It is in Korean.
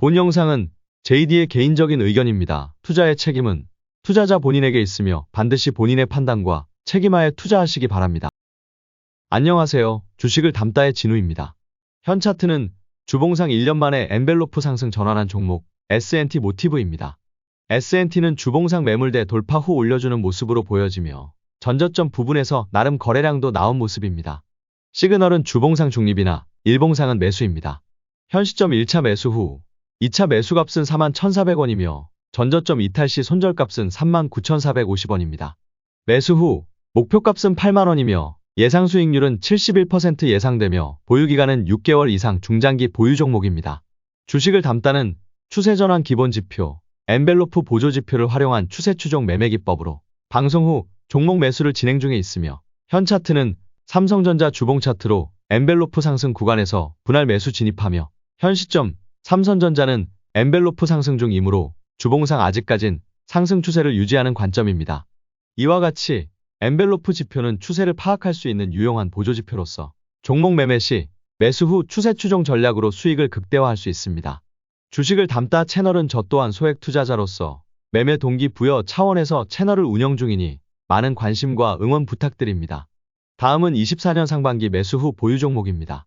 본 영상은 JD의 개인적인 의견입니다. 투자의 책임은 투자자 본인에게 있으며 반드시 본인의 판단과 책임하에 투자하시기 바랍니다. 안녕하세요. 주식을 담다의 진우입니다. 현 차트는 주봉상 1년 만에 엔벨로프 상승 전환한 종목 S&T 모티브입니다. S&T는 주봉상 매물대 돌파 후 올려주는 모습으로 보여지며 전저점 부분에서 나름 거래량도 나온 모습입니다. 시그널은 주봉상 중립이나 일봉상은 매수입니다. 현 시점 1차 매수 후 2차 매수값은 41,400원이며 전저점 이탈 시 손절값은 39,450원입니다. 매수 후 목표값은 8만원이며 예상 수익률은 71% 예상되며 보유기간은 6개월 이상 중장기 보유 종목입니다. 주식을 담다는 추세전환 기본지표, 엔벨로프 보조지표를 활용한 추세추종 매매기법으로 방송 후 종목 매수를 진행 중에 있으며 현 차트는 삼성전자 주봉 차트로 엔벨로프 상승 구간에서 분할 매수 진입하며 현 시점 삼성전자는 엔벨로프 상승 중이므로 주봉상 아직까진 상승 추세를 유지하는 관점입니다. 이와 같이 엔벨로프 지표는 추세를 파악할 수 있는 유용한 보조 지표로서 종목 매매 시 매수 후 추세 추종 전략으로 수익을 극대화할 수 있습니다. 주식을 담다 채널은 저 또한 소액 투자자로서 매매 동기 부여 차원에서 채널을 운영 중이니 많은 관심과 응원 부탁드립니다. 다음은 24년 상반기 매수 후 보유 종목입니다.